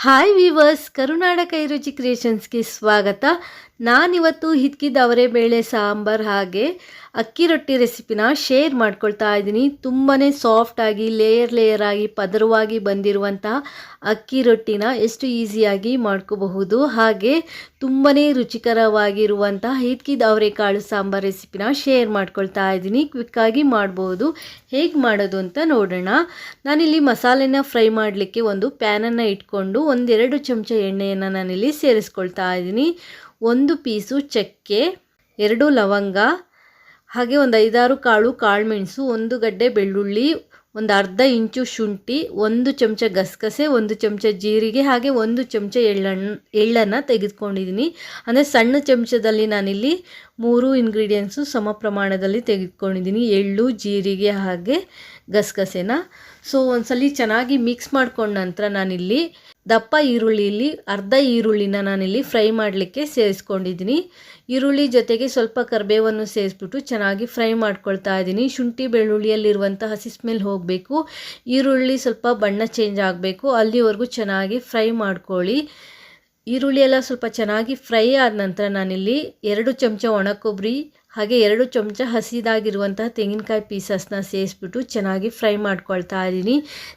Hi viewers ಕರುನಾಡ ಕೈರುಚಿ ಕ್ರಿಯೇಷನ್ಸ್ಗೆ ಸ್ವಾಗತ. ನಾನಿವತ್ತು ಹಿತ್ಕಿದ ಅವರೇ ಬೇಳೆ ಸಾಂಬಾರ್ ಹಾಗೆ. ಅಕ್ಕಿ ರೊಟ್ಟಿ ರೆಸಿಪಿನ ಶೇರ್ ಮಾಡ್ಕೊಳ್ತಾ ಇದ್ದೀನಿ. ತುಂಬಾ ಸಾಫ್ಟಾಗಿ ಲೇಯರ್ ಲೇಯರ್ ಆಗಿ, ಪದರವಾಗಿ ಬಂದಿರುವಂಥ ಅಕ್ಕಿ ರೊಟ್ಟಿನ ಎಷ್ಟು ಈಸಿಯಾಗಿ ಮಾಡ್ಕೋಬಹುದು. ಹಾಗೆ ತುಂಬಾ ರುಚಿಕರವಾಗಿರುವಂಥ ಹಿತ್ಕಿದ ಅವರೆಕಾಳು ಸಾಂಬಾರ್ ರೆಸಿಪಿನ ಶೇರ್ ಮಾಡ್ಕೊಳ್ತಾ ಇದ್ದೀನಿ. ಕ್ವಿಕ್ಕಾಗಿ ಮಾಡ್ಬೋದು. ಹೇಗೆ ಮಾಡೋದು ಅಂತ ನೋಡೋಣ. ನಾನಿಲ್ಲಿ ಮಸಾಲೆನ ಫ್ರೈ ಮಾಡಲಿಕ್ಕೆ ಒಂದು ಪ್ಯಾನನ್ನು ಇಟ್ಕೊಂಡು ಒಂದೆರಡು ಚಮಚ ಎಣ್ಣೆಯನ್ನು ನಾನಿಲ್ಲಿ ಸೇರಿಸ್ಕೊಳ್ತಾ ಇದ್ದೀನಿ. ಒಂದು ಪೀಸು ಚಕ್ಕೆ, ಎರಡು ಲವಂಗ ಹಾಗೆ ಒಂದು ಐದಾರು ಕಾಳು ಕಾಳುಮೆಣಸು ಒಂದು ಗಡ್ಡೆ ಬೆಳ್ಳುಳ್ಳಿ, ಒಂದು ಅರ್ಧ ಇಂಚು ಶುಂಠಿ, ಒಂದು ಚಮಚ ಗಸಗಸೆ, ಒಂದು ಚಮಚ ಜೀರಿಗೆ, ಹಾಗೆ ಒಂದು ಚಮಚ ಎಳ್ಳನ್ನು ಎಳ್ಳನ್ನು ತೆಗೆದುಕೊಂಡಿದ್ದೀನಿ. ಅಂದರೆ ಸಣ್ಣ ಚಮಚದಲ್ಲಿ ನಾನಿಲ್ಲಿ ಮೂರು ಇಂಗ್ರೀಡಿಯೆಂಟ್ಸು ಸಮ ಪ್ರಮಾಣದಲ್ಲಿ ತೆಗೆದುಕೊಂಡಿದ್ದೀನಿ. ಎಳ್ಳು, ಜೀರಿಗೆ, ಹಾಗೆ ಗಸಗಸೆನ. ಸೊ ಒಂದ್ಸಲಿ ಚೆನ್ನಾಗಿ ಮಿಕ್ಸ್ ಮಾಡ್ಕೊಂಡ ನಂತರ ನಾನಿಲ್ಲಿ ದಪ್ಪ ಈರುಳ್ಳಿಲಿ, ಅರ್ಧ ಈರುಳ್ಳಿನ ನಾನಿಲ್ಲಿ ಫ್ರೈ ಮಾಡಲಿಕ್ಕೆ ಸೇರಿಸ್ಕೊಂಡಿದ್ದೀನಿ. ಈರುಳ್ಳಿ ಜೊತೆಗೆ ಸ್ವಲ್ಪ ಕರಿಬೇವನ್ನು ಸೇರಿಸ್ಬಿಟ್ಟು ಚೆನ್ನಾಗಿ ಫ್ರೈ ಮಾಡ್ಕೊಳ್ತಾ ಇದ್ದೀನಿ. ಶುಂಠಿ ಬೆಳ್ಳುಳ್ಳಿಯಲ್ಲಿರುವಂಥ ಹಸಿ ಸ್ಮೆಲ್ ಹೋಗಬೇಕು. ಈರುಳ್ಳಿ ಸ್ವಲ್ಪ ಬಣ್ಣ ಚೇಂಜ್ ಆಗಬೇಕು. ಅಲ್ಲಿವರೆಗೂ ಚೆನ್ನಾಗಿ ಫ್ರೈ ಮಾಡ್ಕೊಳ್ಳಿ. ಈರುಳ್ಳಿ ಎಲ್ಲ ಸ್ವಲ್ಪ ಚೆನ್ನಾಗಿ ಫ್ರೈ ಆದ ನಂತರ ನಾನಿಲ್ಲಿ ಎರಡು ಚಮಚ ಒಣ ಕೊಬ್ಬರಿ ಹಾಗೆ ಎರಡು ಚಮಚ ಹಸಿದಾಗಿರುವಂತಹ ತೆಂಗಿನಕಾಯಿ ಪೀಸಸ್ನ ಸೇರಿಸ್ಬಿಟ್ಟು ಚೆನ್ನಾಗಿ ಫ್ರೈ ಮಾಡ್ಕೊಳ್ತಾ ಇದ್ದೀನಿ.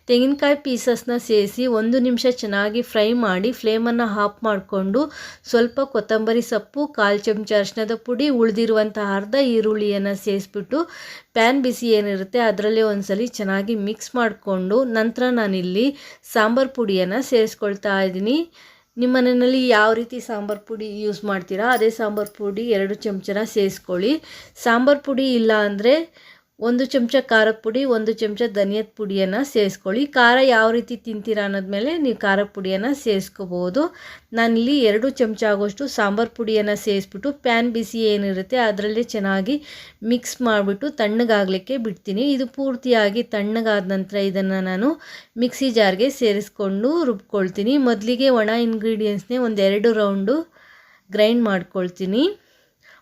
ತೆಂಗಿನಕಾಯಿ ಪೀಸಸ್ನ ಸೇರಿಸಿ ಒಂದು ನಿಮಿಷ ಚೆನ್ನಾಗಿ ಫ್ರೈ ಮಾಡಿ ಫ್ಲೇಮನ್ನು ಹಾಫ್ ಮಾಡಿಕೊಂಡು ಸ್ವಲ್ಪ ಕೊತ್ತಂಬರಿ ಸೊಪ್ಪು, ಕಾಲು ಚಮಚ ಅರಿಶಿನದ ಪುಡಿ ಉಳಿದಿರುವಂಥ ಅರ್ಧ ಈರುಳ್ಳಿಯನ್ನು ಸೇರಿಸ್ಬಿಟ್ಟು ಪ್ಯಾನ್ ಬಿಸಿ ಏನಿರುತ್ತೆ ಅದರಲ್ಲೇ ಒಂದ್ಸಲಿ ಚೆನ್ನಾಗಿ ಮಿಕ್ಸ್ ಮಾಡಿಕೊಂಡು ನಂತರ ನಾನಿಲ್ಲಿ ಸಾಂಬಾರು ಪುಡಿಯನ್ನು ಸೇರಿಸ್ಕೊಳ್ತಾ ಇದ್ದೀನಿ. ನಿಮ್ಮ ಮನೆಯಲ್ಲಿ ಯಾವ ರೀತಿ ಸಾಂಬಾರು ಪುಡಿ ಯೂಸ್ ಮಾಡ್ತೀರಾ? ಅದೇ ಸಾಂಬಾರು ಪುಡಿ ಎರಡು ಚಮಚನ ಸೇರಿಸ್ಕೊಳ್ಳಿ. ಸಾಂಬಾರು ಪುಡಿ ಇಲ್ಲ ಅಂದರೆ ಒಂದು ಚಮಚ ಖಾರದ ಪುಡಿ, ಒಂದು ಚಮಚ ಧನಿಯದ ಪುಡಿಯನ್ನು ಸೇರಿಸ್ಕೊಳ್ಳಿ. ಖಾರ ಯಾವ ರೀತಿ ತಿಂತೀರಾ ಅನ್ನೋದ್ಮೇಲೆ ನೀವು ಖಾರದ ಪುಡಿಯನ್ನು ಸೇರಿಸ್ಕೋಬೋದು. ನಾನಿಲ್ಲಿ ಎರಡು ಚಮಚ ಆಗೋಷ್ಟು ಸಾಂಬಾರು ಪುಡಿಯನ್ನು ಸೇರಿಸ್ಬಿಟ್ಟು ಪ್ಯಾನ್ ಬಿಸಿ ಏನಿರುತ್ತೆ ಅದರಲ್ಲೇ ಚೆನ್ನಾಗಿ ಮಿಕ್ಸ್ ಮಾಡಿಬಿಟ್ಟು ತಣ್ಣಗಾಗಲಿಕ್ಕೆ ಬಿಡ್ತೀನಿ. ಇದು ಪೂರ್ತಿಯಾಗಿ ತಣ್ಣಗಾದ ನಂತರ ಇದನ್ನು ನಾನು ಮಿಕ್ಸಿ ಜಾರ್ಗೆ ಸೇರಿಸ್ಕೊಂಡು ರುಬ್ಕೊಳ್ತೀನಿ. ಮೊದಲಿಗೆ ಒಣ ಇಂಗ್ರೀಡಿಯೆಂಟ್ಸ್ನೇ ಒಂದೆರಡು ರೌಂಡು ಗ್ರೈಂಡ್ ಮಾಡ್ಕೊಳ್ತೀನಿ.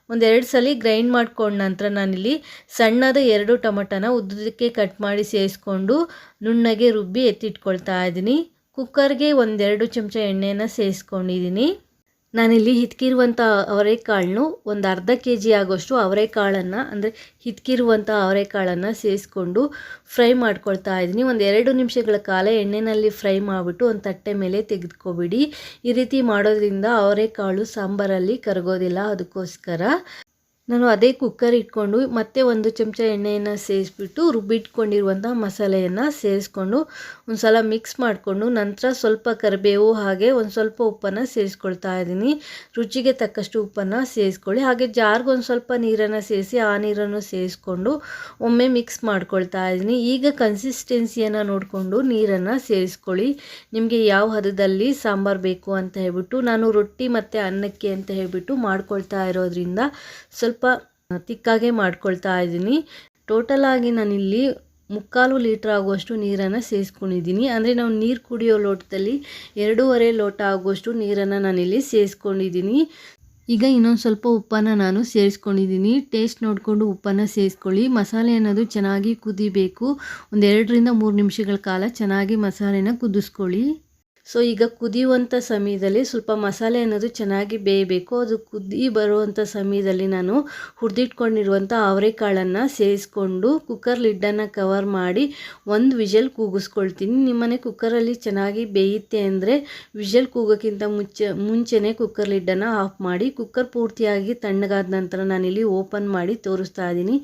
ಒಂದೆರಡು ಸಲ ಗ್ರೈಂಡ್ ಮಾಡ್ಕೊಂಡ ನಂತರ ನಾನಿಲ್ಲಿ ಸಣ್ಣದ ಎರಡು ಟೊಮೆಟೋನ ಉದ್ದಕ್ಕೆ ಕಟ್ ಮಾಡಿ ಸೇರಿಸ್ಕೊಂಡು ನುಣ್ಣಗೆ ರುಬ್ಬಿ ಎತ್ತಿಟ್ಕೊಳ್ತಾ ಇದ್ದೀನಿ. ಕುಕ್ಕರ್ಗೆ ಒಂದೆರಡು ಚಮಚ ಎಣ್ಣೆನ ಸೇರಿಸ್ಕೊಂಡಿದ್ದೀನಿ ನಾನಿಲ್ಲಿ ಹಿತ್ಕಿರುವಂಥ ಅವರೆಕಾಳನ್ನು ಒಂದು ಅರ್ಧ ಕೆ ಜಿ ಆಗೋಷ್ಟು ಅವರೆಕಾಳನ್ನು, ಅಂದರೆ ಹಿತ್ಕಿರುವಂಥ ಅವರೆಕಾಳನ್ನು ಸೇರಿಸ್ಕೊಂಡು ಫ್ರೈ ಮಾಡ್ಕೊಳ್ತಾ ಇದ್ದೀನಿ. ಒಂದು ಎರಡು ನಿಮಿಷಗಳ ಕಾಲ ಎಣ್ಣೆಯಲ್ಲಿ ಫ್ರೈ ಮಾಡಿಬಿಟ್ಟು ಒಂದು ತಟ್ಟೆ ಮೇಲೆ ತೆಗೆದುಕೊಬಿಡಿ. ಈ ರೀತಿ ಮಾಡೋದ್ರಿಂದ ಅವರೆಕಾಳು ಸಾಂಬಾರಲ್ಲಿ ಕರಗೋದಿಲ್ಲ, ಅದಕ್ಕೋಸ್ಕರ. ನಾನು ಅದೇ ಕುಕ್ಕರ್ ಇಟ್ಕೊಂಡು ಮತ್ತೆ ಒಂದು ಚಮಚ ಎಣ್ಣೆಯನ್ನು ಸೇರಿಸ್ಬಿಟ್ಟು ರುಬ್ಬಿಟ್ಕೊಂಡಿರುವಂಥ ಮಸಾಲೆಯನ್ನು ಸೇರಿಸ್ಕೊಂಡು ಒಂದು ಸಲ ಮಿಕ್ಸ್ ಮಾಡಿಕೊಂಡು ನಂತರ ಸ್ವಲ್ಪ ಕರಿಬೇವು ಹಾಗೆ ಒಂದು ಸ್ವಲ್ಪ ಉಪ್ಪನ್ನು ಸೇರಿಸ್ಕೊಳ್ತಾ ಇದ್ದೀನಿ. ರುಚಿಗೆ ತಕ್ಕಷ್ಟು ಉಪ್ಪನ್ನು ಸೇರಿಸ್ಕೊಳ್ಳಿ. ಹಾಗೆ ಜಾರ್ಗೆ ಒಂದು ಸ್ವಲ್ಪ ನೀರನ್ನು ಸೇರಿಸಿ ಆ ನೀರನ್ನು ಸೇರಿಸ್ಕೊಂಡು ಒಮ್ಮೆ ಮಿಕ್ಸ್ ಮಾಡ್ಕೊಳ್ತಾ ಇದ್ದೀನಿ. ಈಗ ಕನ್ಸಿಸ್ಟೆನ್ಸಿಯನ್ನು ನೋಡಿಕೊಂಡು ನೀರನ್ನು ಸೇರಿಸ್ಕೊಳ್ಳಿ. ನಿಮಗೆ ಯಾವ ಹದದಲ್ಲಿ ಸಾಂಬಾರು ಬೇಕು ಅಂತ ಹೇಳ್ಬಿಟ್ಟು ನಾನು ರೊಟ್ಟಿ ಮತ್ತು ಅನ್ನಕ್ಕೆ ಅಂತ ಹೇಳ್ಬಿಟ್ಟು ಮಾಡ್ಕೊಳ್ತಾ ಇರೋದ್ರಿಂದ ಸ್ವಲ್ಪ ತಿಕ್ಕಾಗೆ ಮಾಡ್ಕೊಳ್ತಾ ಇದ್ದೀನಿ. ಟೋಟಲ್ ಆಗಿ ನಾನಿಲ್ಲಿ ಮುಕ್ಕಾಲು ಲೀಟ್ರ್ ಆಗುವಷ್ಟು ನೀರನ್ನು ಸೇರಿಸ್ಕೊಂಡಿದ್ದೀನಿ ಅಂದರೆ ನಾವು ನೀರು ಕುಡಿಯೋ ಲೋಟದಲ್ಲಿ ಎರಡೂವರೆ ಲೋಟ ಆಗುವಷ್ಟು ನೀರನ್ನು ನಾನಿಲ್ಲಿ ಸೇರಿಸ್ಕೊಂಡಿದ್ದೀನಿ ಈಗ ಇನ್ನೊಂದು ಸ್ವಲ್ಪ ಉಪ್ಪನ್ನು ನಾನು ಸೇರಿಸ್ಕೊಂಡಿದ್ದೀನಿ ಟೇಸ್ಟ್ ನೋಡಿಕೊಂಡು ಉಪ್ಪನ್ನು ಸೇರಿಸ್ಕೊಳ್ಳಿ ಮಸಾಲೆ ಅನ್ನೋದು ಚೆನ್ನಾಗಿ ಕುದಿಬೇಕು. ಒಂದು ಎರಡರಿಂದ ಮೂರು ನಿಮಿಷಗಳ ಕಾಲ ಚೆನ್ನಾಗಿ ಮಸಾಲೆನ ಕುದಿಸ್ಕೊಳ್ಳಿ. ಸೊ ಈಗ ಕುದಿಯುವಂಥ ಸಮಯದಲ್ಲಿ ಸ್ವಲ್ಪ ಮಸಾಲೆ ಅನ್ನೋದು ಚೆನ್ನಾಗಿ ಬೇಯಬೇಕು. ಅದು ಕುದಿ ಬರುವಂಥ ಸಮಯದಲ್ಲಿ ನಾನು ಹುರಿದಿಟ್ಕೊಂಡಿರುವಂಥ ಅವರೆಕಾಳನ್ನು ಸೇರಿಸ್ಕೊಂಡು ಕುಕ್ಕರ್ ಲಿಡ್ಡನ್ನು ಕವರ್ ಮಾಡಿ ಒಂದು ವಿಷಲ್ ಕೂಗಿಸ್ಕೊಳ್ತೀನಿ. ನಿಮ್ಮನೆ ಕುಕ್ಕರಲ್ಲಿ ಚೆನ್ನಾಗಿ ಬೇಯುತ್ತೆ ಅಂದರೆ ವಿಷಲ್ ಕೂಗೋಕ್ಕಿಂತ ಮುಂಚೆ ಮುಂಚೆನೇ ಕುಕ್ಕರ್ ಲಿಡ್ಡನ್ನು ಆಫ್ ಮಾಡಿ ಕುಕ್ಕರ್ ಪೂರ್ತಿಯಾಗಿ ತಣ್ಣಗಾದ ನಂತರ ನಾನಿಲ್ಲಿ ಓಪನ್ ಮಾಡಿ ತೋರಿಸ್ತಾ ಇದ್ದೀನಿ.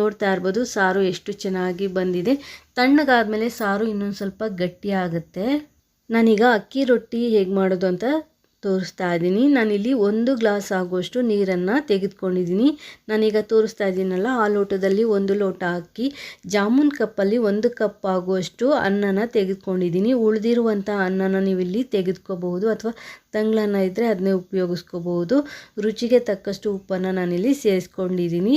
ನೋಡ್ತಾ ಇರ್ಬೋದು ಸಾರು ಎಷ್ಟು ಚೆನ್ನಾಗಿ ಬಂದಿದೆ. ತಣ್ಣಗಾದ್ಮೇಲೆ ಸಾರು ಇನ್ನೊಂದು ಸ್ವಲ್ಪ ಗಟ್ಟಿಯಾಗುತ್ತೆ ನಾನೀಗ ಅಕ್ಕಿ ರೊಟ್ಟಿ ಹೇಗೆ ಮಾಡೋದು ಅಂತ ತೋರಿಸ್ತಾ ಇದ್ದೀನಿ. ನಾನಿಲ್ಲಿ ಒಂದು ಗ್ಲಾಸ್ ಆಗುವಷ್ಟು ನೀರನ್ನು ತೆಗೆದುಕೊಂಡಿದ್ದೀನಿ. ನಾನೀಗ ತೋರಿಸ್ತಾ ಇದ್ದೀನಲ್ಲ, ಆ ಲೋಟದಲ್ಲಿ ಒಂದು ಲೋಟ ಅಕ್ಕಿ, ಜಾಮೂನ್ ಕಪ್ಪಲ್ಲಿ ಒಂದು ಕಪ್ ಆಗುವಷ್ಟು ಅನ್ನನ ತೆಗೆದುಕೊಂಡಿದ್ದೀನಿ. ಉಳಿದಿರುವಂಥ ಅನ್ನನ ನೀವಿಲ್ಲಿ ತೆಗೆದುಕೋಬಹುದು ಅಥವಾ ತಂಗ್ಳನ್ನ ಇದ್ದರೆ ಅದನ್ನೇ ಉಪಯೋಗಿಸ್ಕೋಬಹುದು. ರುಚಿಗೆ ತಕ್ಕಷ್ಟು ಉಪ್ಪನ್ನು ನಾನಿಲ್ಲಿ ಸೇರಿಸ್ಕೊಂಡಿದ್ದೀನಿ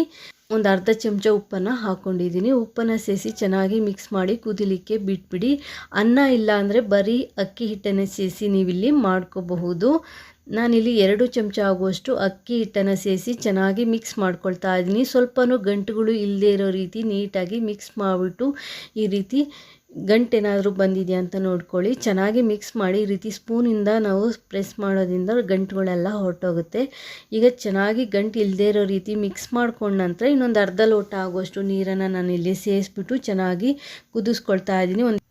ಒಂದು ಅರ್ಧ ಚಮಚ ಉಪ್ಪನ್ನು ಹಾಕ್ಕೊಂಡಿದ್ದೀನಿ ಉಪ್ಪನ್ನು ಸೇರಿಸಿ ಚೆನ್ನಾಗಿ ಮಿಕ್ಸ್ ಮಾಡಿ ಕುದಿಲಿಕ್ಕೆ ಬಿಟ್ಬಿಡಿ. ಅನ್ನ ಇಲ್ಲ ಅಂದರೆ ಬರೀ ಅಕ್ಕಿ ಹಿಟ್ಟನ್ನು ಸೇರಿಸಿ ನೀವಿಲ್ಲಿ ಮಾಡ್ಕೋಬಹುದು. ನಾನಿಲ್ಲಿ ಎರಡು ಚಮಚ ಆಗುವಷ್ಟು ಅಕ್ಕಿ ಹಿಟ್ಟನ್ನು ಸೇರಿಸಿ ಚೆನ್ನಾಗಿ ಮಿಕ್ಸ್ ಮಾಡ್ಕೊಳ್ತಾ ಇದ್ದೀನಿ ಸ್ವಲ್ಪನೂ ಗಂಟುಗಳು ಇಲ್ಲದೇ ಇರೋ ರೀತಿ ನೀಟಾಗಿ ಮಿಕ್ಸ್ ಮಾಡಿಬಿಟ್ಟು ಈ ರೀತಿ ಗಂಟೇನಾದರೂ ಬಂದಿದೆಯಾ ಅಂತ ನೋಡ್ಕೊಳ್ಳಿ. ಚೆನ್ನಾಗಿ ಮಿಕ್ಸ್ ಮಾಡಿ ಈ ರೀತಿ ಸ್ಪೂನಿಂದ ನಾವು ಪ್ರೆಸ್ ಮಾಡೋದ್ರಿಂದ ಗಂಟುಗಳೆಲ್ಲ ಹೊರಟೋಗುತ್ತೆ. ಈಗ ಚೆನ್ನಾಗಿ ಗಂಟು ಇಲ್ಲದೇ ಇರೋ ರೀತಿ ಮಿಕ್ಸ್ ಮಾಡ್ಕೊಂಡ ನಂತರ ಇನ್ನೊಂದು ಅರ್ಧ ಲೋಟ ಆಗುವಷ್ಟು ನೀರನ್ನು ನಾನು ಇಲ್ಲಿ ಸೇರಿಸ್ಬಿಟ್ಟು ಚೆನ್ನಾಗಿ ಕುದಿಸ್ಕೊಳ್ತಾ ಇದ್ದೀನಿ. ಒಂದು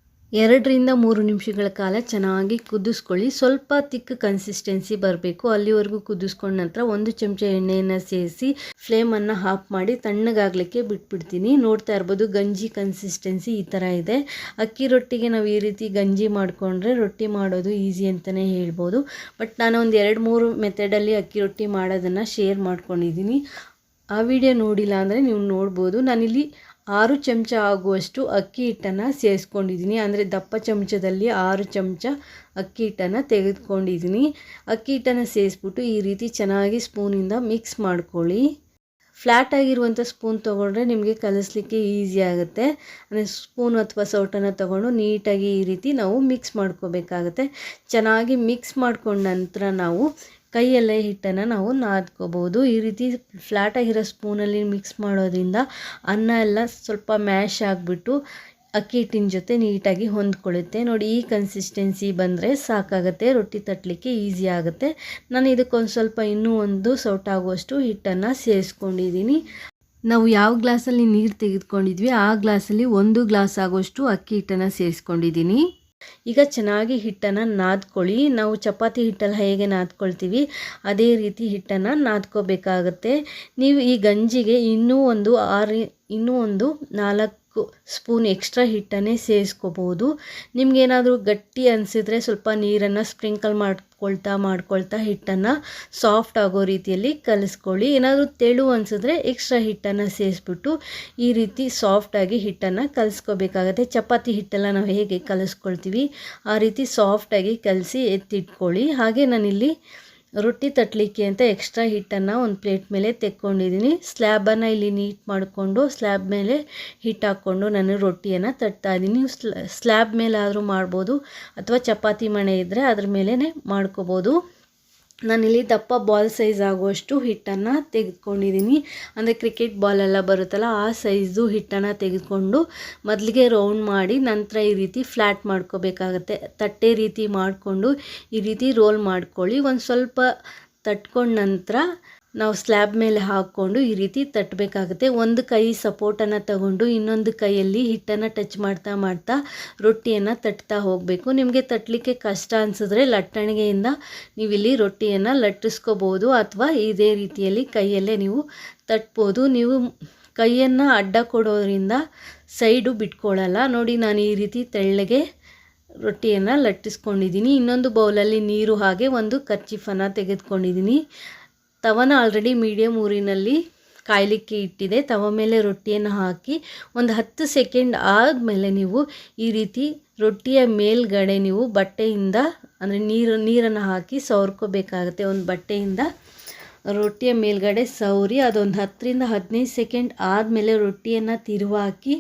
ಎರಡರಿಂದ ಮೂರು ನಿಮಿಷಗಳ ಕಾಲ ಚೆನ್ನಾಗಿ ಕುದಿಸ್ಕೊಳ್ಳಿ. ಸ್ವಲ್ಪ ತಿಕ್ ಕನ್ಸಿಸ್ಟೆನ್ಸಿ ಬರಬೇಕು. ಅಲ್ಲಿವರೆಗೂ ಕುದಿಸ್ಕೊಂಡ ನಂತರ ಒಂದು ಚಮಚ ಎಣ್ಣೆಯನ್ನು ಸೇರಿಸಿ ಫ್ಲೇಮನ್ನು ಹಾಫ್ ಮಾಡಿ ತಣ್ಣಗಾಗಲಿಕ್ಕೆ ಬಿಟ್ಬಿಡ್ತೀನಿ. ನೋಡ್ತಾ ಇರ್ಬೋದು ಗಂಜಿ ಕನ್ಸಿಸ್ಟೆನ್ಸಿ ಈ ಥರ ಇದೆ. ಅಕ್ಕಿ ರೊಟ್ಟಿಗೆ ನಾವು ಈ ರೀತಿ ಗಂಜಿ ಮಾಡಿಕೊಂಡ್ರೆ ರೊಟ್ಟಿ ಮಾಡೋದು ಈಸಿ ಅಂತಲೇ ಹೇಳ್ಬೋದು. ಬಟ್ ನಾನು ಒಂದು ಎರಡು ಮೂರು ಮೆಥಡಲ್ಲಿ ಅಕ್ಕಿ ರೊಟ್ಟಿ ಮಾಡೋದನ್ನು ಶೇರ್ ಮಾಡ್ಕೊಂಡಿದ್ದೀನಿ. ಆ ವಿಡಿಯೋ ನೋಡಿಲ್ಲ ಅಂದರೆ ನೀವು ನೋಡ್ಬೋದು. ನಾನಿಲ್ಲಿ ಆರು ಚಮಚ ಆಗುವಷ್ಟು ಅಕ್ಕಿ ಹಿಟ್ಟನ್ನು ಸೇರಿಸ್ಕೊಂಡಿದ್ದೀನಿ. ಅಂದರೆ ದಪ್ಪ ಚಮಚದಲ್ಲಿ ಆರು ಚಮಚ ಅಕ್ಕಿ ಹಿಟ್ಟನ್ನು ತೆಗೆದುಕೊಂಡಿದ್ದೀನಿ. ಅಕ್ಕಿ ಹಿಟ್ಟನ್ನು ಸೇರಿಸ್ಬಿಟ್ಟು ಈ ರೀತಿ ಚೆನ್ನಾಗಿ ಸ್ಪೂನಿಂದ ಮಿಕ್ಸ್ ಮಾಡ್ಕೊಳ್ಳಿ. ಫ್ಲ್ಯಾಟ್ ಆಗಿರುವಂಥ ಸ್ಪೂನ್ ತೊಗೊಂಡ್ರೆ ನಿಮಗೆ ಕಲಿಸ್ಲಿಕ್ಕೆ ಈಸಿ ಆಗುತ್ತೆ. ಅಂದರೆ ಸ್ಪೂನ್ ಅಥವಾ ಸೌಟನ್ನು ತೊಗೊಂಡು ನೀಟಾಗಿ ಈ ರೀತಿ ನಾವು ಮಿಕ್ಸ್ ಮಾಡ್ಕೋಬೇಕಾಗತ್ತೆ. ಚೆನ್ನಾಗಿ ಮಿಕ್ಸ್ ಮಾಡ್ಕೊಂಡ ನಂತರ ನಾವು ಕೈಯಲ್ಲೇ ಹಿಟ್ಟನ್ನು ನಾವು ನಾದ್ಕೋಬೋದು ಈ ರೀತಿ ಫ್ಲ್ಯಾಟ್ ಆಗಿರೋ ಸ್ಪೂನಲ್ಲಿ ಮಿಕ್ಸ್ ಮಾಡೋದ್ರಿಂದ ಅನ್ನ ಎಲ್ಲ ಸ್ವಲ್ಪ ಮ್ಯಾಶ್ ಆಗಿಬಿಟ್ಟು ಅಕ್ಕಿ ಹಿಟ್ಟಿನ ಜೊತೆ ನೀಟಾಗಿ ಹೊಂದ್ಕೊಳ್ಳುತ್ತೆ. ನೋಡಿ, ಈ ಕನ್ಸಿಸ್ಟೆನ್ಸಿ ಬಂದರೆ ಸಾಕಾಗುತ್ತೆ, ರೊಟ್ಟಿ ತಟ್ಟಲಿಕ್ಕೆ ಈಸಿ ಆಗುತ್ತೆ. ನಾನು ಇದಕ್ಕೊಂದು ಸ್ವಲ್ಪ ಇನ್ನೂ ಒಂದು ಸೌಟಾಗುವಷ್ಟು ಹಿಟ್ಟನ್ನು ಸೇರಿಸ್ಕೊಂಡಿದ್ದೀನಿ. ನಾವು ಯಾವ ಗ್ಲಾಸಲ್ಲಿ ನೀರು ತೆಗೆದುಕೊಂಡಿದ್ವಿ, ಆ ಗ್ಲಾಸಲ್ಲಿ ಒಂದು ಗ್ಲಾಸ್ ಆಗುವಷ್ಟು ಅಕ್ಕಿ ಹಿಟ್ಟನ್ನು ಸೇರಿಸ್ಕೊಂಡಿದ್ದೀನಿ. ಈಗ ಚೆನ್ನಾಗಿ ಹಿಟ್ಟನ್ನು ನಾದ್ಕೊಳ್ಳಿ. ನಾವು ಚಪಾತಿ ಹಿಟ್ಟಲ್ಲಿ ಹೇಗೆ ನಾದ್ಕೊಳ್ತೀವಿ, ಅದೇ ರೀತಿ ಹಿಟ್ಟನ್ನು ನಾದ್ಕೋಬೇಕಾಗತ್ತೆ. ನೀವು ಈ ಗಂಜಿಗೆ ಇನ್ನೂ ಒಂದು ಆರು, ಇನ್ನೂ ಒಂದು ನಾಲ್ಕು ಸ್ಪೂನ್ ಎಕ್ಸ್ಟ್ರಾ ಹಿಟ್ಟನ್ನೇ ಸೇರಿಸ್ಕೋಬೋದು ನಿಮಗೇನಾದರೂ ಗಟ್ಟಿ ಅನಿಸಿದ್ರೆ ಸ್ವಲ್ಪ ನೀರನ್ನು ಸ್ಪ್ರಿಂಕಲ್ ಮಾಡ್ಕೊಳ್ತಾ ಮಾಡ್ಕೊಳ್ತಾ ಹಿಟ್ಟನ್ನು ಸಾಫ್ಟ್ ಆಗೋ ರೀತಿಯಲ್ಲಿ ಕಲಿಸ್ಕೊಳ್ಳಿ. ಏನಾದರೂ ತೆಳು ಅನಿಸಿದ್ರೆ ಎಕ್ಸ್ಟ್ರಾ ಹಿಟ್ಟನ್ನು ಸೇರಿಸ್ಬಿಟ್ಟು ಈ ರೀತಿ ಸಾಫ್ಟಾಗಿ ಹಿಟ್ಟನ್ನು ಕಲಿಸ್ಕೋಬೇಕಾಗತ್ತೆ. ಚಪಾತಿ ಹಿಟ್ಟೆಲ್ಲ ನಾವು ಹೇಗೆ ಕಲಿಸ್ಕೊಳ್ತೀವಿ, ಆ ರೀತಿ ಸಾಫ್ಟಾಗಿ ಕಲಸಿ ಎತ್ತಿಟ್ಕೊಳ್ಳಿ. ಹಾಗೆ ನಾನಿಲ್ಲಿ ರೊಟ್ಟಿ ತಟ್ಟಲಿಕ್ಕೆ ಅಂತ ಎಕ್ಸ್ಟ್ರಾ ಹಿಟ್ಟನ್ನು ಒಂದು ಪ್ಲೇಟ್ ಮೇಲೆ ತೆಕ್ಕೊಂಡಿದ್ದೀನಿ ಸ್ಲ್ಯಾಬನ್ನು ಇಲ್ಲಿ ನೀಟ್ ಮಾಡಿಕೊಂಡು ಸ್ಲ್ಯಾಬ್ ಮೇಲೆ ಹಿಟ್ಟು ಹಾಕ್ಕೊಂಡು ನಾನು ರೊಟ್ಟಿಯನ್ನು ತಟ್ತಾ ಇದ್ದೀನಿ ಸ್ಲ್ಯಾಬ್ ಮೇಲಾದರೂ ಮಾಡ್ಬೋದು ಅಥವಾ ಚಪಾತಿ ಮಣೆ ಇದ್ದರೆ ಅದ್ರ ಮೇಲೇ ಮಾಡ್ಕೋಬೋದು. ನಾನಿಲ್ಲಿ ದಪ್ಪ ಬಾಲ್ ಸೈಜ್ ಆಗುವಷ್ಟು ಹಿಟ್ಟನ್ನು ತೆಗೆದುಕೊಂಡಿದ್ದೀನಿ. ಅಂದರೆ ಕ್ರಿಕೆಟ್ ಬಾಲೆಲ್ಲ ಬರುತ್ತಲ್ಲ, ಆ ಸೈಜು ಹಿಟ್ಟನ್ನು ತೆಗೆದುಕೊಂಡು ಮೊದಲಿಗೆ ರೌಂಡ್ ಮಾಡಿ ನಂತರ ಈ ರೀತಿ ಫ್ಲ್ಯಾಟ್ ಮಾಡ್ಕೋಬೇಕಾಗತ್ತೆ. ತಟ್ಟೆ ರೀತಿ ಮಾಡಿಕೊಂಡು ಈ ರೀತಿ ರೋಲ್ ಮಾಡ್ಕೊಳ್ಳಿ. ಒಂದು ಸ್ವಲ್ಪ ತಟ್ಕೊಂಡ ನಂತರ ನಾವು ಸ್ಲ್ಯಾಬ್ ಮೇಲೆ ಹಾಕ್ಕೊಂಡು ಈ ರೀತಿ ತಟ್ಟಬೇಕಾಗುತ್ತೆ. ಒಂದು ಕೈ ಸಪೋರ್ಟನ್ನು ತಗೊಂಡು ಇನ್ನೊಂದು ಕೈಯಲ್ಲಿ ಹಿಟ್ಟನ್ನು ಟಚ್ ಮಾಡ್ತಾ ಮಾಡ್ತಾ ರೊಟ್ಟಿಯನ್ನು ತಟ್ತಾ ಹೋಗಬೇಕು. ನಿಮಗೆ ತಟ್ಟಲಿಕ್ಕೆ ಕಷ್ಟ ಅನಿಸಿದ್ರೆ ಲಟ್ಟಣಿಗೆಯಿಂದ ನೀವಿಲ್ಲಿ ರೊಟ್ಟಿಯನ್ನು ಲಟ್ಟಿಸ್ಕೋಬೋದು ಅಥವಾ ಇದೇ ರೀತಿಯಲ್ಲಿ ಕೈಯಲ್ಲೇ ನೀವು ತಟ್ಬೋದು. ನೀವು ಕೈಯನ್ನು ಅಡ್ಡ ಕೊಡೋದ್ರಿಂದ ಸೈಡು ಬಿಟ್ಕೊಳ್ಳಲ್ಲ ನೋಡಿ, ನಾನು ಈ ರೀತಿ ತೆಳ್ಳಗೆ ರೊಟ್ಟಿಯನ್ನು ಲಟ್ಟಿಸ್ಕೊಂಡಿದ್ದೀನಿ. ಇನ್ನೊಂದು ಬೌಲಲ್ಲಿ ನೀರು ಹಾಗೆ ಒಂದು ಕರ್ಚಿಫನ್ನು ತೆಗೆದುಕೊಂಡಿದ್ದೀನಿ. ತವನ ಆಲ್ರೆಡಿ ಮೀಡಿಯಮ್ ಊರಿನಲ್ಲಿ ಕಾಯಲಿಕ್ಕೆ ಇಟ್ಟಿದೆ. ತವ ಮೇಲೆ ರೊಟ್ಟಿಯನ್ನು ಹಾಕಿ ಒಂದು ಹತ್ತು ಸೆಕೆಂಡ್ ಆದಮೇಲೆ ನೀವು ಈ ರೀತಿ ರೊಟ್ಟಿಯ ಮೇಲ್ಗಡೆ ನೀವು ಬಟ್ಟೆಯಿಂದ ಅಂದರೆ ನೀರು, ನೀರನ್ನು ಹಾಕಿ ಸವರ್ಕೋಬೇಕಾಗುತ್ತೆ. ಒಂದು ಬಟ್ಟೆಯಿಂದ ರೊಟ್ಟಿಯ ಮೇಲ್ಗಡೆ ಸೌರಿ, ಅದೊಂದು ಹತ್ತರಿಂದ ಹದಿನೈದು ಸೆಕೆಂಡ್ ಆದಮೇಲೆ ರೊಟ್ಟಿಯನ್ನು ತಿರುವಾಕಿ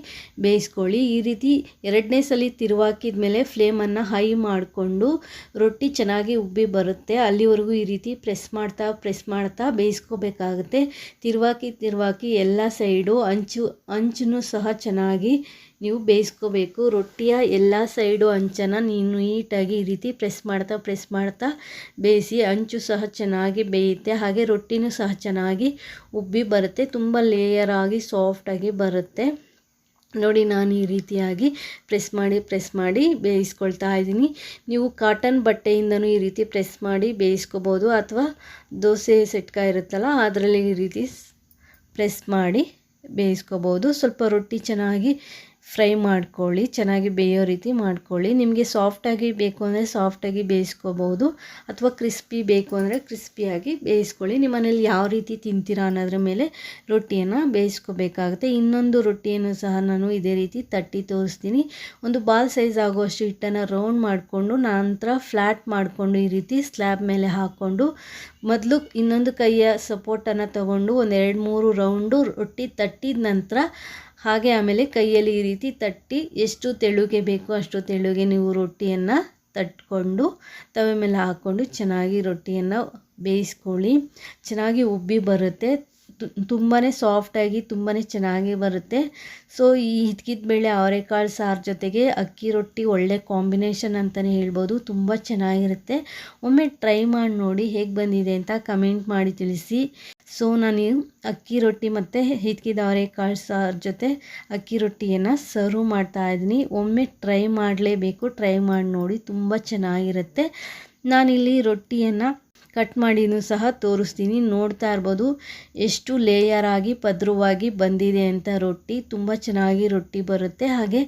ಬೇಯಿಸ್ಕೊಳ್ಳಿ. ಈ ರೀತಿ ಎರಡನೇ ಸಲ ತಿರುವಾಕಿದ ಮೇಲೆ ಫ್ಲೇಮನ್ನು ಹೈ ಮಾಡಿಕೊಂಡು ರೊಟ್ಟಿ ಚೆನ್ನಾಗಿ ಉಬ್ಬಿ ಬರುತ್ತೆ. ಅಲ್ಲಿವರೆಗೂ ಈ ರೀತಿ ಪ್ರೆಸ್ ಮಾಡ್ತಾ ಪ್ರೆಸ್ ಮಾಡ್ತಾ ಬೇಯಿಸ್ಕೋಬೇಕಾಗುತ್ತೆ. ತಿರುವಾಕಿ ತಿರುವಾಕಿ ಎಲ್ಲ ಸೈಡು ಅಂಚು ಅಂಚನ್ನು ಸಹ ಚೆನ್ನಾಗಿ ನೀವು ಬೇಯಿಸ್ಕೋಬೇಕು. ರೊಟ್ಟಿಯ ಎಲ್ಲ ಸೈಡು ಅಂಚನ ನೀನು ನೀಟಾಗಿ ಈ ರೀತಿ ಪ್ರೆಸ್ ಮಾಡ್ತಾ ಪ್ರೆಸ್ ಮಾಡ್ತಾ ಬೇಯಿಸಿ, ಅಂಚು ಸಹ ಚೆನ್ನಾಗಿ ಬೇಯುತ್ತೆ. ಹಾಗೆ ರೊಟ್ಟಿನೂ ಸಹ ಚೆನ್ನಾಗಿ ಉಬ್ಬಿ ಬರುತ್ತೆ. ತುಂಬ ಲೇಯರ್ ಆಗಿ ಸಾಫ್ಟಾಗಿ ಬರುತ್ತೆ. ನೋಡಿ, ನಾನು ಈ ರೀತಿಯಾಗಿ ಪ್ರೆಸ್ ಮಾಡಿ ಪ್ರೆಸ್ ಮಾಡಿ ಬೇಯಿಸ್ಕೊಳ್ತಾ ಇದ್ದೀನಿ. ನೀವು ಕಾಟನ್ ಬಟ್ಟೆಯಿಂದನೂ ಈ ರೀತಿ ಪ್ರೆಸ್ ಮಾಡಿ ಬೇಯಿಸ್ಕೋಬೋದು. ಅಥವಾ ದೋಸೆ ಸೆಟ್ಕ ಇರುತ್ತಲ್ಲ, ಅದರಲ್ಲಿ ಈ ರೀತಿ ಪ್ರೆಸ್ ಮಾಡಿ ಬೇಯಿಸ್ಕೋಬೋದು. ಸ್ವಲ್ಪ ರೊಟ್ಟಿ ಚೆನ್ನಾಗಿ ಫ್ರೈ ಮಾಡ್ಕೊಳ್ಳಿ, ಚೆನ್ನಾಗಿ ಬೇಯೋ ರೀತಿ ಮಾಡ್ಕೊಳ್ಳಿ. ನಿಮಗೆ ಸಾಫ್ಟಾಗಿ ಬೇಕು ಅಂದರೆ ಸಾಫ್ಟಾಗಿ ಬೇಯಿಸ್ಕೋಬೋದು, ಅಥವಾ ಕ್ರಿಸ್ಪಿ ಬೇಕು ಅಂದರೆ ಕ್ರಿಸ್ಪಿಯಾಗಿ ಬೇಯಿಸ್ಕೊಳ್ಳಿ. ನಿಮ್ಮ ಮನೇಲಿ ಯಾವ ರೀತಿ ತಿಂತೀರಾ ಅನ್ನೋದ್ರ ಮೇಲೆ ರೊಟ್ಟಿಯನ್ನು ಬೇಯಿಸ್ಕೋಬೇಕಾಗುತ್ತೆ. ಇನ್ನೊಂದು ರೊಟ್ಟಿಯನ್ನು ಸಹ ನಾನು ಇದೇ ರೀತಿ ತಟ್ಟಿ ತೋರಿಸ್ತೀನಿ. ಒಂದು ಬಾಲ್ ಸೈಜ್ ಆಗುವಷ್ಟು ಹಿಟ್ಟನ್ನು ರೌಂಡ್ ಮಾಡಿಕೊಂಡು, ನಂತರ ಫ್ಲ್ಯಾಟ್ ಮಾಡಿಕೊಂಡು ಈ ರೀತಿ ಸ್ಲ್ಯಾಬ್ ಮೇಲೆ ಹಾಕ್ಕೊಂಡು ಮೊದಲು ಇನ್ನೊಂದು ಕೈಯ ಸಪೋರ್ಟನ್ನು ತಗೊಂಡು ಒಂದು ಎರಡು ಮೂರು ರೌಂಡು ರೊಟ್ಟಿ ತಟ್ಟಿದ ನಂತರ ಹಾಗೆ ಆಮೇಲೆ ಕೈಯಲ್ಲಿ ಈ ರೀತಿ ತಟ್ಟಿ ಎಷ್ಟು ತೆಳುಗೆ ಬೇಕೋ ಅಷ್ಟು ತೆಳುಗೆ ನೀವು ರೊಟ್ಟಿಯನ್ನು ತಟ್ಕೊಂಡು ತವೆ ಮೇಲೆ ಹಾಕ್ಕೊಂಡು ಚೆನ್ನಾಗಿ ರೊಟ್ಟಿಯನ್ನು ಬೇಯಿಸ್ಕೊಳ್ಳಿ. ಚೆನ್ನಾಗಿ ಉಬ್ಬಿ ಬರುತ್ತೆ. ತುಂಬಾ ಸಾಫ್ಟಾಗಿ ತುಂಬಾ ಚೆನ್ನಾಗಿ ಬರುತ್ತೆ. ಸೊ ಈ ಹಿತ್ಕಿದ ಬೇಳೆ ಅವರೆಕಾಳು ಸಾರು ಜೊತೆಗೆ ಅಕ್ಕಿ ರೊಟ್ಟಿ ಒಳ್ಳೆ ಕಾಂಬಿನೇಷನ್ ಅಂತಲೇ ಹೇಳ್ಬೋದು. ತುಂಬ ಚೆನ್ನಾಗಿರುತ್ತೆ. ಒಮ್ಮೆ ಟ್ರೈ ಮಾಡಿ ನೋಡಿ ಹೇಗೆ ಬಂದಿದೆ ಅಂತ ಕಮೆಂಟ್ ಮಾಡಿ ತಿಳಿಸಿ. ಸೊ ನಾನು ಅಕ್ಕಿ ರೊಟ್ಟಿ ಮತ್ತು ಹಿತ್ಕಿದ ಅವರೆಕಾಳು ಸಾರು ಜೊತೆ ಅಕ್ಕಿ ರೊಟ್ಟಿಯನ್ನು ಸರ್ವ್ ಮಾಡ್ತಾ ಇದ್ದೀನಿ. ಒಮ್ಮೆ ಟ್ರೈ ಮಾಡಲೇಬೇಕು. ಟ್ರೈ ಮಾಡಿ ನೋಡಿ ತುಂಬ ಚೆನ್ನಾಗಿರುತ್ತೆ. ನಾನಿಲ್ಲಿ ರೊಟ್ಟಿಯನ್ನು ಕಟ್ ಮಾಡಿನೂ ಸಹ ತೋರಿಸ್ತೀನಿ. ನೋಡ್ತಾ ಇರ್ಬೋದು, ಎಷ್ಟು ಲೇಯರ್ ಆಗಿ, ಪದ್ರವಾಗಿ ಬಂದಿದೆ ಅಂತ ರೊಟ್ಟಿ. ತುಂಬ ಚೆನ್ನಾಗಿ ರೊಟ್ಟಿ ಬರುತ್ತೆ. ಹಾಗೆ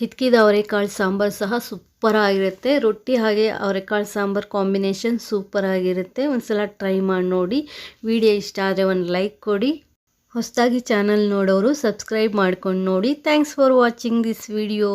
ಹಿತ್ಕಿದ ಅವರೆಕಾಳು ಸಾಂಬಾರು ಸಹ ಸೂಪರ್ ಆಗಿರುತ್ತೆ. ರೊಟ್ಟಿ ಹಾಗೆ ಅವರೆಕಾಳು ಸಾಂಬಾರು ಕಾಂಬಿನೇಷನ್ ಸೂಪರ್ ಆಗಿರುತ್ತೆ. ಒಂದ್ಸಲ ಟ್ರೈ ಮಾಡಿ ನೋಡಿ. ವಿಡಿಯೋ ಇಷ್ಟ ಆದರೆ ಒಂದು ಲೈಕ್ ಕೊಡಿ. ಹೊಸದಾಗಿ ಚಾನಲ್ ನೋಡೋರು ಸಬ್ಸ್ಕ್ರೈಬ್ ಮಾಡ್ಕೊಂಡು ನೋಡಿ. Thanks for watching this video